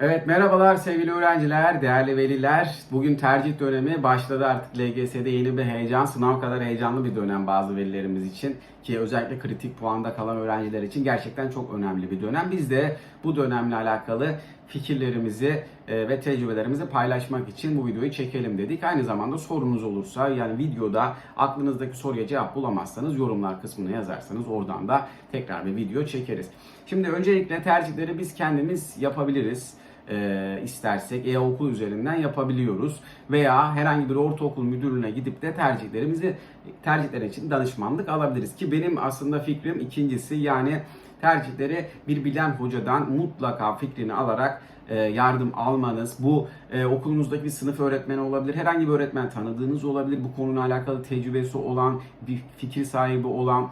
Evet merhabalar sevgili öğrenciler, değerli veliler. Bugün tercih dönemi başladı artık LGS'de yeni bir heyecan, sınav kadar heyecanlı bir dönem bazı velilerimiz için. Ki özellikle kritik puanda kalan öğrenciler için gerçekten çok önemli bir dönem. Biz de bu dönemle alakalı fikirlerimizi e, ve tecrübelerimizi paylaşmak için bu videoyu çekelim dedik. Aynı zamanda sorunuz olursa yani videoda aklınızdaki soruya cevap bulamazsanız yorumlar kısmına yazarsanız oradan da tekrar bir video çekeriz. Şimdi öncelikle tercihleri biz kendimiz yapabiliriz e, istersek e-okul üzerinden yapabiliyoruz veya herhangi bir ortaokul müdürlüğüne gidip de tercihlerimizi tercihler için danışmanlık alabiliriz ki benim aslında fikrim ikincisi yani tercihleri bir bilen hocadan mutlaka fikrini alarak e, yardım almanız. Bu e, okulunuzdaki bir sınıf öğretmeni olabilir. Herhangi bir öğretmen tanıdığınız olabilir. Bu konuyla alakalı tecrübesi olan, bir fikir sahibi olan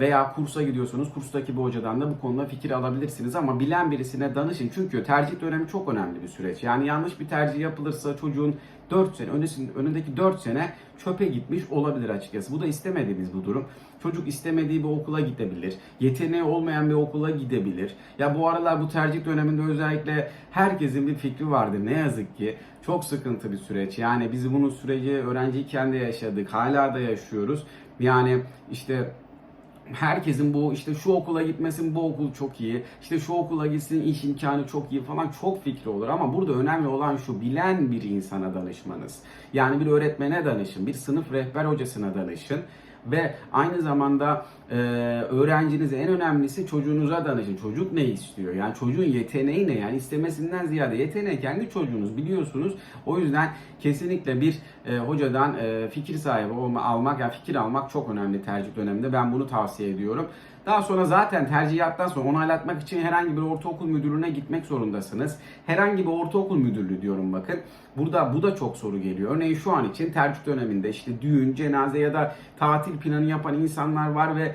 veya kursa gidiyorsanız kurstaki bir hocadan da bu konuda fikir alabilirsiniz ama bilen birisine danışın. Çünkü tercih dönemi çok önemli bir süreç. Yani yanlış bir tercih yapılırsa çocuğun 4 sene, öncesinde, önündeki 4 sene çöpe gitmiş olabilir açıkçası. Bu da istemediğimiz bu durum. Çocuk istemediği bir okula gidebilir. Yeteneği olmayan bir okula gidebilir. Ya bu aralar bu tercih döneminde özellikle herkesin bir fikri vardır. Ne yazık ki çok sıkıntı bir süreç. Yani biz bunu süreci öğrenciyken de yaşadık. Hala da yaşıyoruz. Yani işte herkesin bu işte şu okula gitmesin bu okul çok iyi. işte şu okula gitsin iş imkanı çok iyi falan çok fikri olur ama burada önemli olan şu bilen bir insana danışmanız. Yani bir öğretmene danışın, bir sınıf rehber hocasına danışın ve aynı zamanda e, öğrencinize en önemlisi çocuğunuza danışın. Çocuk ne istiyor? Yani çocuğun yeteneği ne? Yani istemesinden ziyade yeteneği kendi çocuğunuz biliyorsunuz. O yüzden kesinlikle bir e, hocadan e, fikir sahibi olma, almak, yani fikir almak çok önemli tercih döneminde. Ben bunu tavsiye ediyorum. Daha sonra zaten tercihiyattan sonra onaylatmak için herhangi bir ortaokul müdürlüğüne gitmek zorundasınız. Herhangi bir ortaokul müdürlüğü diyorum bakın. Burada bu da çok soru geliyor. Örneğin şu an için tercih döneminde işte düğün, cenaze ya da tatil planı yapan insanlar var ve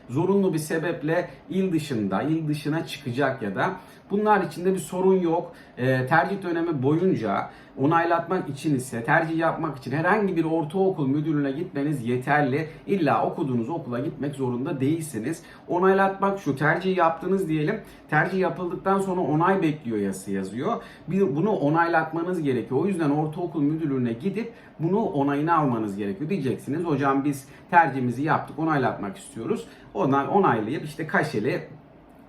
zorunlu bir sebeple il dışında, il dışına çıkacak ya da bunlar içinde bir sorun yok. E, tercih dönemi boyunca onaylatmak için ise tercih yapmak için herhangi bir ortaokul müdürlüğüne gitmeniz yeterli. İlla okuduğunuz okula gitmek zorunda değilsiniz. Onaylatmak şu tercih yaptınız diyelim. Tercih yapıldıktan sonra onay bekliyor yazısı yazıyor. Bir, bunu onaylatmanız gerekiyor. O yüzden ortaokul müdürlüğüne gidip bunu onayını almanız gerekiyor. Diyeceksiniz hocam biz tercihimizi yaptık onaylatmak istiyoruz. Ondan onaylayıp işte kaşeli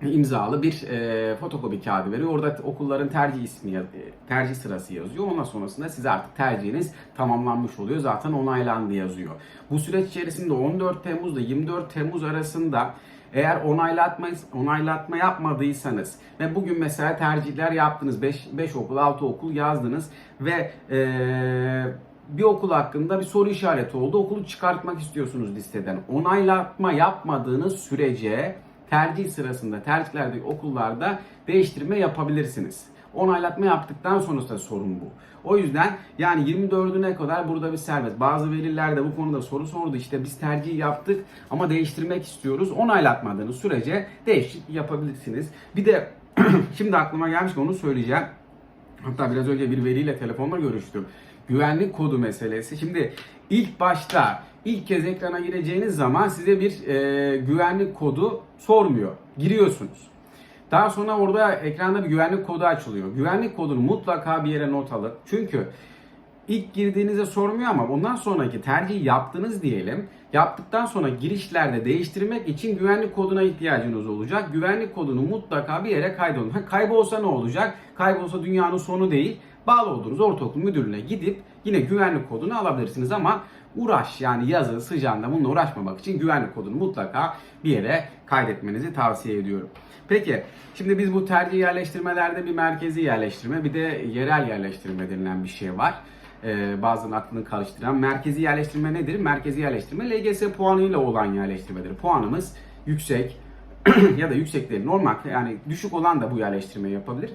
imzalı bir e, fotokopi kağıdı veriyor. Orada okulların tercih ismi, e, tercih sırası yazıyor. Ondan sonrasında size artık tercihiniz tamamlanmış oluyor. Zaten onaylandı yazıyor. Bu süreç içerisinde 14 Temmuz'da 24 Temmuz arasında eğer onaylatma, onaylatma yapmadıysanız ve bugün mesela tercihler yaptınız 5, 5 okul 6 okul yazdınız ve eee bir okul hakkında bir soru işareti oldu. Okulu çıkartmak istiyorsunuz listeden. Onaylatma yapmadığınız sürece tercih sırasında tercihlerdeki okullarda değiştirme yapabilirsiniz. Onaylatma yaptıktan sonrasında sorun bu. O yüzden yani 24'üne kadar burada bir serbest. Bazı veliler de bu konuda soru sordu. İşte biz tercih yaptık ama değiştirmek istiyoruz. Onaylatmadığınız sürece değişiklik yapabilirsiniz. Bir de şimdi aklıma gelmiş onu söyleyeceğim. Hatta biraz önce bir veliyle telefonla görüştüm. Güvenlik kodu meselesi. Şimdi ilk başta ilk kez ekrana gireceğiniz zaman size bir e, güvenlik kodu sormuyor. Giriyorsunuz. Daha sonra orada ekranda bir güvenlik kodu açılıyor. Güvenlik kodunu mutlaka bir yere not alın. Çünkü ilk girdiğinizde sormuyor ama ondan sonraki tercih yaptınız diyelim. Yaptıktan sonra girişlerde değiştirmek için güvenlik koduna ihtiyacınız olacak. Güvenlik kodunu mutlaka bir yere kaydolun. Kaybolsa ne olacak? Kaybolsa dünyanın sonu değil. Bağlı olduğunuz ortaokul müdürlüğüne gidip yine güvenlik kodunu alabilirsiniz ama uğraş yani yazın sıcağında bununla uğraşmamak için güvenlik kodunu mutlaka bir yere kaydetmenizi tavsiye ediyorum. Peki şimdi biz bu tercih yerleştirmelerde bir merkezi yerleştirme bir de yerel yerleştirme denilen bir şey var. Ee, bazen aklını karıştıran. Merkezi yerleştirme nedir? Merkezi yerleştirme LGS puanıyla olan yerleştirmedir. Puanımız yüksek ya da yüksek değil normal yani düşük olan da bu yerleştirmeyi yapabilir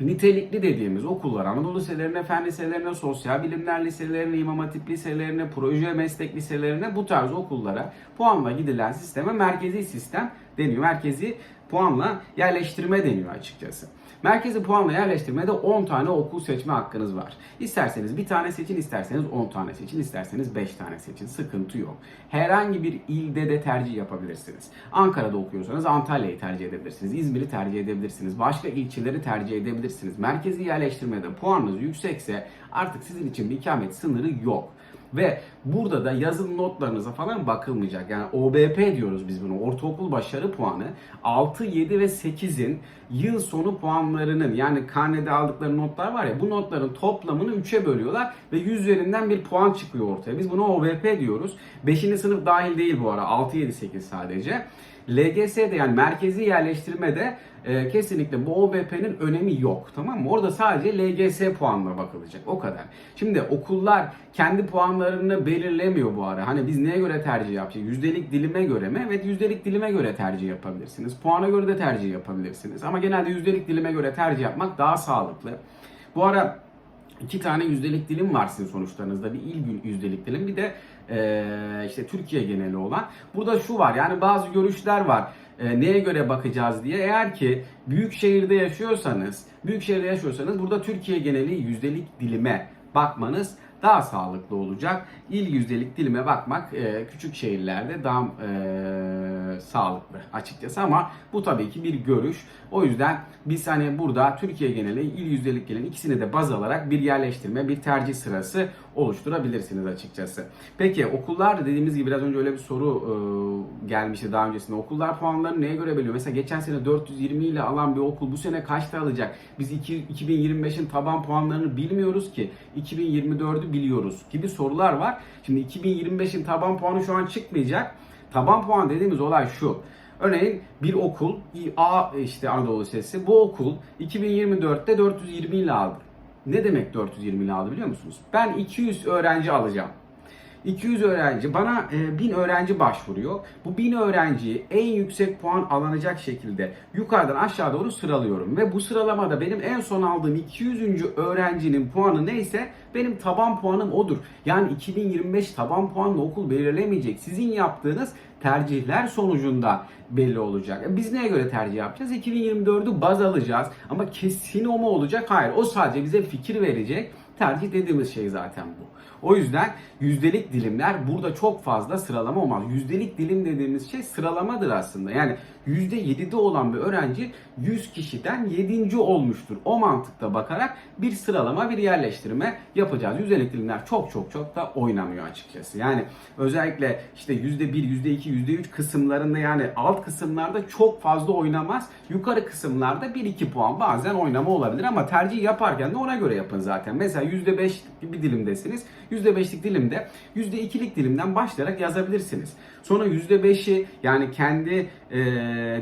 nitelikli dediğimiz okullar Anadolu liselerine, fen liselerine, sosyal bilimler liselerine, imam hatip liselerine, proje meslek liselerine bu tarz okullara puanla gidilen sisteme merkezi sistem deniyor. Merkezi puanla yerleştirme deniyor açıkçası. Merkezi puanla yerleştirmede 10 tane okul seçme hakkınız var. İsterseniz bir tane seçin, isterseniz 10 tane seçin, isterseniz 5 tane seçin. Sıkıntı yok. Herhangi bir ilde de tercih yapabilirsiniz. Ankara'da okuyorsanız Antalya'yı tercih edebilirsiniz. İzmir'i tercih edebilirsiniz. Başka ilçeleri tercih edebilirsiniz. Merkezi yerleştirmede puanınız yüksekse artık sizin için bir ikamet sınırı yok. Ve burada da yazılı notlarınıza falan bakılmayacak. Yani OBP diyoruz biz bunu. Ortaokul başarı puanı 6, 7 ve 8'in yıl sonu puanlarının yani karnede aldıkları notlar var ya bu notların toplamını 3'e bölüyorlar ve 100 üzerinden bir puan çıkıyor ortaya. Biz buna OBP diyoruz. 5. sınıf dahil değil bu ara. 6, 7, 8 sadece. LGS'de yani merkezi yerleştirmede e, kesinlikle bu OBP'nin önemi yok. Tamam mı? Orada sadece LGS puanına bakılacak. O kadar. Şimdi okullar kendi puanlarını belirlemiyor bu ara. Hani biz neye göre tercih yapacağız? Yüzdelik dilime göre mi? Evet yüzdelik dilime göre tercih yapabilirsiniz. Puana göre de tercih yapabilirsiniz. Ama genelde yüzdelik dilime göre tercih yapmak daha sağlıklı. Bu ara iki tane yüzdelik dilim var sizin sonuçlarınızda. Bir il yüzdelik dilim bir de e, işte Türkiye geneli olan. Burada şu var yani bazı görüşler var. E, neye göre bakacağız diye. Eğer ki büyük şehirde yaşıyorsanız, büyük şehirde yaşıyorsanız burada Türkiye geneli yüzdelik dilime bakmanız daha sağlıklı olacak. İl yüzdelik dilime bakmak e, küçük şehirlerde daha e, sağlıklı açıkçası ama bu tabii ki bir görüş. O yüzden biz hani burada Türkiye geneli il yüzdelik gelin ikisini de baz alarak bir yerleştirme, bir tercih sırası oluşturabilirsiniz açıkçası. Peki okullar dediğimiz gibi biraz önce öyle bir soru e, gelmişti daha öncesinde. Okullar puanlarını neye göre belirliyor? Mesela geçen sene 420 ile alan bir okul bu sene kaçta alacak? Biz iki- 2025'in taban puanlarını bilmiyoruz ki. 2024'ü biliyoruz gibi sorular var. Şimdi 2025'in taban puanı şu an çıkmayacak. Taban puan dediğimiz olay şu. Örneğin bir okul A işte Anadolu Lisesi bu okul 2024'te 420 ile aldı. Ne demek 420 ile aldı biliyor musunuz? Ben 200 öğrenci alacağım. 200 öğrenci bana e, 1000 öğrenci başvuruyor. Bu 1000 öğrenciyi en yüksek puan alınacak şekilde yukarıdan aşağı doğru sıralıyorum ve bu sıralamada benim en son aldığım 200. öğrencinin puanı neyse benim taban puanım odur. Yani 2025 taban puanlı okul belirlemeyecek. Sizin yaptığınız tercihler sonucunda belli olacak. E Biz neye göre tercih yapacağız? 2024'ü baz alacağız. Ama kesin o mu olacak? Hayır. O sadece bize fikir verecek. Tercih dediğimiz şey zaten bu. O yüzden yüzdelik dilimler burada çok fazla sıralama olmaz. Yüzdelik dilim dediğimiz şey sıralamadır aslında. Yani %7'de olan bir öğrenci 100 kişiden 7. olmuştur. O mantıkta bakarak bir sıralama, bir yerleştirme yapacağız. Yüzdelik dilimler çok çok çok da oynamıyor açıkçası. Yani özellikle işte %1, %2, %3 kısımlarında yani alt kısımlarda çok fazla oynamaz. Yukarı kısımlarda 1-2 puan bazen oynama olabilir ama tercih yaparken de ona göre yapın zaten. Mesela %5 bir dilimdesiniz. %5'lik dilimde %2'lik dilimden başlayarak yazabilirsiniz. Sonra %5'i yani kendi e,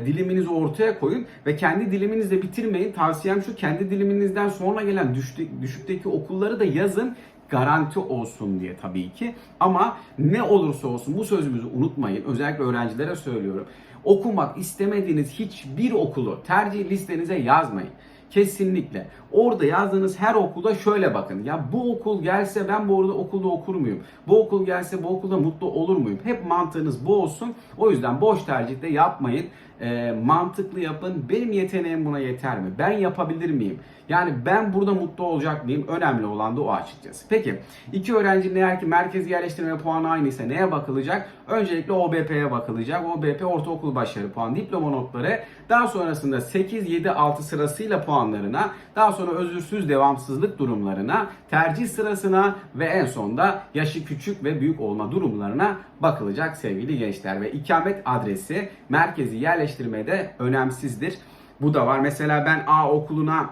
diliminizi ortaya koyun ve kendi diliminizle bitirmeyin. Tavsiyem şu kendi diliminizden sonra gelen düştü, düşükteki okulları da yazın garanti olsun diye tabii ki. Ama ne olursa olsun bu sözümüzü unutmayın. Özellikle öğrencilere söylüyorum. Okumak istemediğiniz hiçbir okulu tercih listenize yazmayın. Kesinlikle. Orada yazdığınız her okulda şöyle bakın. Ya bu okul gelse ben bu arada okulda okur muyum? Bu okul gelse bu okulda mutlu olur muyum? Hep mantığınız bu olsun. O yüzden boş tercih de yapmayın. Ee, mantıklı yapın. Benim yeteneğim buna yeter mi? Ben yapabilir miyim? Yani ben burada mutlu olacak mıyım? Önemli olan da o açıkçası. Peki iki öğrencinin eğer ki merkezi yerleştirme puanı aynıysa neye bakılacak? Öncelikle OBP'ye bakılacak. OBP ortaokul başarı puanı, diploma notları. Daha sonrasında 8, 7, 6 sırasıyla puanlarına, daha sonra özürsüz devamsızlık durumlarına, tercih sırasına ve en sonda yaşı küçük ve büyük olma durumlarına bakılacak sevgili gençler. Ve ikamet adresi merkezi yerleştirmede önemsizdir. Bu da var. Mesela ben A okuluna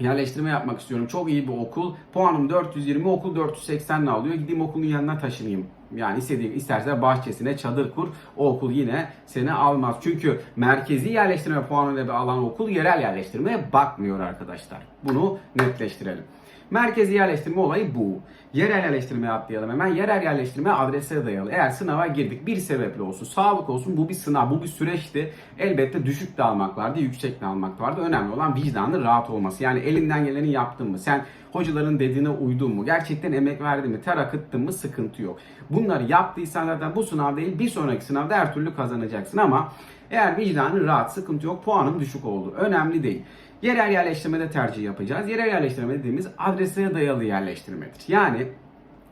yerleştirme yapmak istiyorum. Çok iyi bir okul. Puanım 420, okul 480 alıyor. Gideyim okulun yanına taşınayım. Yani istediğin isterse bahçesine çadır kur. O okul yine seni almaz. Çünkü merkezi yerleştirme puanıyla bir alan okul yerel yerleştirmeye bakmıyor arkadaşlar. Bunu netleştirelim. Merkezi yerleştirme olayı bu. Yerel yerleştirmeye atlayalım hemen. Yerel yerleştirme adrese dayalı. Eğer sınava girdik bir sebeple olsun, sağlık olsun bu bir sınav, bu bir süreçti. Elbette düşük de almak vardı, yüksek de almak vardı. Önemli olan vicdanın rahat olması. Yani elinden geleni yaptın mı? Sen hocaların dediğine uydun mu? Gerçekten emek verdin mi? Ter akıttın mı? Sıkıntı yok. Bu Bunları yaptıysan zaten bu sınav değil bir sonraki sınavda her türlü kazanacaksın ama eğer vicdanın rahat, sıkıntı yok, puanın düşük oldu. Önemli değil. Yerel yerleştirmede tercih yapacağız. Yerel yerleştirme dediğimiz adrese dayalı yerleştirmedir. Yani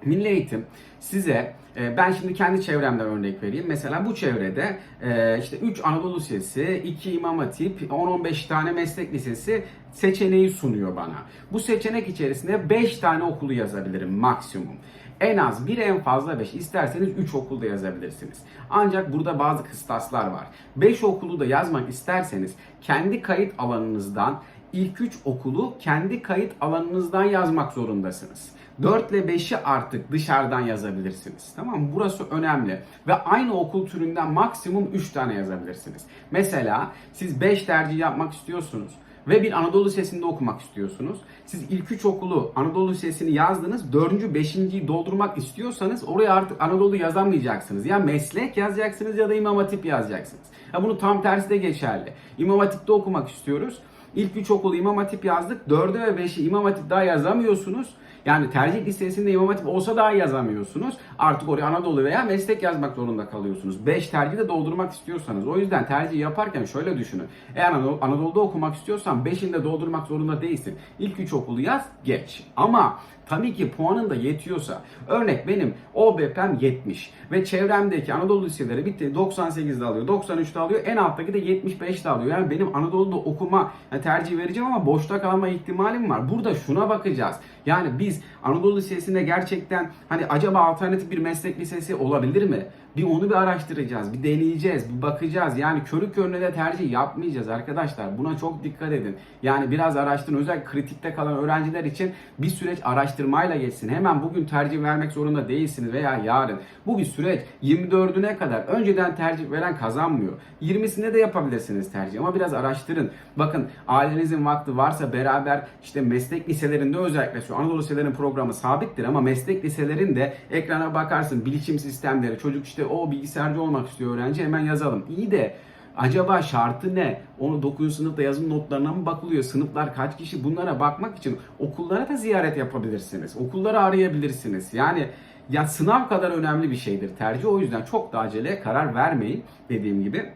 Milli Eğitim size e, ben şimdi kendi çevremden örnek vereyim. Mesela bu çevrede e, işte 3 Anadolu Lisesi, 2 İmam Hatip, 10-15 tane meslek lisesi seçeneği sunuyor bana. Bu seçenek içerisinde 5 tane okulu yazabilirim maksimum. En az bir en fazla 5 isterseniz 3 okulda yazabilirsiniz. Ancak burada bazı kıstaslar var. 5 okulu da yazmak isterseniz kendi kayıt alanınızdan ilk 3 okulu kendi kayıt alanınızdan yazmak zorundasınız. 4 ile 5'i artık dışarıdan yazabilirsiniz. Tamam mı? Burası önemli. Ve aynı okul türünden maksimum 3 tane yazabilirsiniz. Mesela siz 5 tercih yapmak istiyorsunuz ve bir Anadolu Lisesi'nde okumak istiyorsunuz. Siz ilk 3 okulu Anadolu Lisesi'ni yazdınız. 4. 5.yi doldurmak istiyorsanız oraya artık Anadolu yazamayacaksınız. Ya meslek yazacaksınız ya da İmam Hatip yazacaksınız. Ya bunu tam tersi de geçerli. İmam Hatip'te okumak istiyoruz. İlk 3 okulu İmam Hatip yazdık. 4'e ve 5'i İmam Hatip daha yazamıyorsunuz. Yani tercih listesinde İmam Hatip olsa daha yazamıyorsunuz. Artık oraya Anadolu veya meslek yazmak zorunda kalıyorsunuz. 5 tercihi de doldurmak istiyorsanız. O yüzden tercih yaparken şöyle düşünün. Eğer Anadolu, Anadolu'da okumak istiyorsan 5'ini de doldurmak zorunda değilsin. İlk 3 okulu yaz, geç. Ama tabii ki puanın da yetiyorsa. Örnek benim OBP'm 70 ve çevremdeki Anadolu liseleri bitti 98'de alıyor, 93'de alıyor, en alttaki de 75'de alıyor. Yani benim Anadolu'da okuma tercih vereceğim ama boşta kalma ihtimalim var. Burada şuna bakacağız. Yani biz Anadolu Lisesi'nde gerçekten hani acaba alternatif bir meslek lisesi olabilir mi? Bir onu bir araştıracağız, bir deneyeceğiz, bir bakacağız. Yani körü körüne de tercih yapmayacağız arkadaşlar. Buna çok dikkat edin. Yani biraz araştırın. Özellikle kritikte kalan öğrenciler için bir süreç araştırmayla geçsin. Hemen bugün tercih vermek zorunda değilsiniz veya yarın. Bu bir süreç. 24'üne kadar önceden tercih veren kazanmıyor. 20'sinde de yapabilirsiniz tercih ama biraz araştırın. Bakın ailenizin vakti varsa beraber işte meslek liselerinde özellikle şu Anadolu liselerinin programı sabittir ama meslek liselerinde ekrana bakarsın bilişim sistemleri çocuk işte o bilgisayarcı olmak istiyor öğrenci hemen yazalım. İyi de Acaba şartı ne? Onu 9. sınıfta yazım notlarına mı bakılıyor? Sınıflar kaç kişi? Bunlara bakmak için okullara da ziyaret yapabilirsiniz. Okulları arayabilirsiniz. Yani ya sınav kadar önemli bir şeydir tercih. O yüzden çok da acele karar vermeyin dediğim gibi.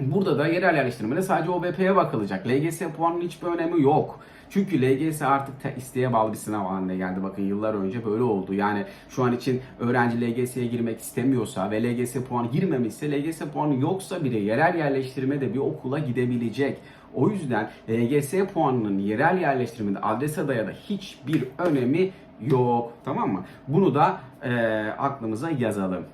Burada da yerel yerleştirmede sadece OBP'ye bakılacak. LGS puanının hiçbir önemi yok. Çünkü LGS artık te- isteğe bağlı bir sınav haline geldi. Bakın yıllar önce böyle oldu. Yani şu an için öğrenci LGS'ye girmek istemiyorsa ve LGS puanı girmemişse, LGS puanı yoksa bile yerel yerleştirmede bir okula gidebilecek. O yüzden LGS puanının yerel yerleştirmede adrese dayalı hiçbir önemi yok. Tamam mı? Bunu da e, aklımıza yazalım.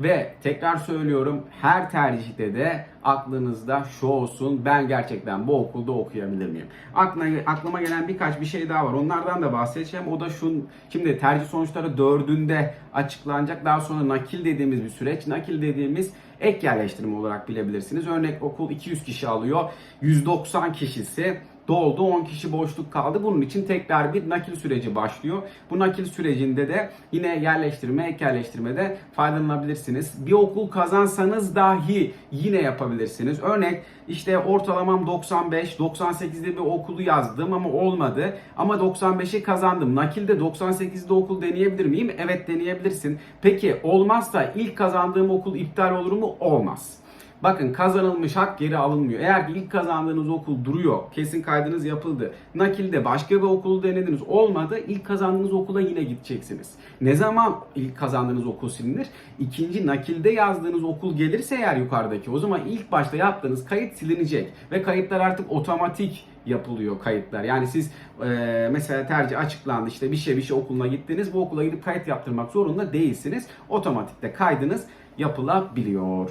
Ve tekrar söylüyorum her tercihte de aklınızda şu olsun ben gerçekten bu okulda okuyabilir miyim? Aklına, aklıma gelen birkaç bir şey daha var. Onlardan da bahsedeceğim. O da şun şimdi tercih sonuçları dördünde açıklanacak. Daha sonra nakil dediğimiz bir süreç. Nakil dediğimiz ek yerleştirme olarak bilebilirsiniz. Örnek okul 200 kişi alıyor. 190 kişisi doldu 10 kişi boşluk kaldı. Bunun için tekrar bir nakil süreci başlıyor. Bu nakil sürecinde de yine yerleştirme, ek yerleştirmede faydalanabilirsiniz. Bir okul kazansanız dahi yine yapabilirsiniz. Örnek işte ortalamam 95, 98'de bir okulu yazdım ama olmadı. Ama 95'i kazandım. Nakilde 98'de okul deneyebilir miyim? Evet deneyebilirsin. Peki olmazsa ilk kazandığım okul iptal olur mu? Olmaz. Bakın kazanılmış hak geri alınmıyor. Eğer ilk kazandığınız okul duruyor, kesin kaydınız yapıldı. Nakilde başka bir okulu denediniz olmadı. ilk kazandığınız okula yine gideceksiniz. Ne zaman ilk kazandığınız okul silinir? İkinci nakilde yazdığınız okul gelirse eğer yukarıdaki o zaman ilk başta yaptığınız kayıt silinecek. Ve kayıtlar artık otomatik yapılıyor kayıtlar. Yani siz e, mesela tercih açıklandı işte bir şey bir şey okuluna gittiniz. Bu okula gidip kayıt yaptırmak zorunda değilsiniz. Otomatikte kaydınız yapılabiliyor.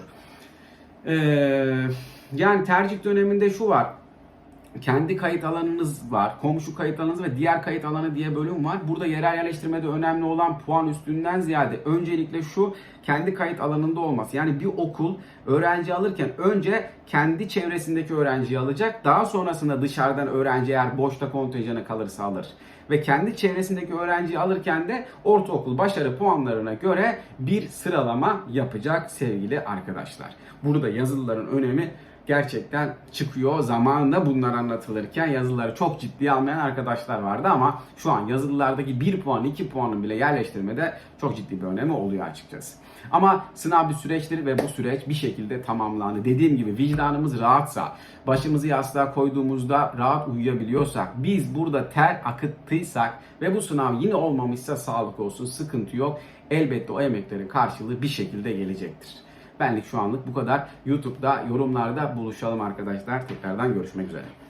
Ee, yani tercih döneminde şu var. Kendi kayıt alanınız var, komşu kayıt alanınız ve diğer kayıt alanı diye bölüm var. Burada yerel yerleştirmede önemli olan puan üstünden ziyade öncelikle şu kendi kayıt alanında olması. Yani bir okul öğrenci alırken önce kendi çevresindeki öğrenciyi alacak. Daha sonrasında dışarıdan öğrenci eğer boşta kontenjanı kalırsa alır. Ve kendi çevresindeki öğrenciyi alırken de ortaokul başarı puanlarına göre bir sıralama yapacak sevgili arkadaşlar. Burada yazılıların önemi gerçekten çıkıyor. Zamanında bunlar anlatılırken yazıları çok ciddiye almayan arkadaşlar vardı ama şu an yazılılardaki 1 puan 2 puanın bile yerleştirmede çok ciddi bir önemi oluyor açıkçası. Ama sınav bir süreçtir ve bu süreç bir şekilde tamamlandı. Dediğim gibi vicdanımız rahatsa, başımızı yastığa koyduğumuzda rahat uyuyabiliyorsak, biz burada ter akıttıysak ve bu sınav yine olmamışsa sağlık olsun, sıkıntı yok. Elbette o emeklerin karşılığı bir şekilde gelecektir. Benlik şu anlık bu kadar. YouTube'da yorumlarda buluşalım arkadaşlar. Tekrardan görüşmek üzere.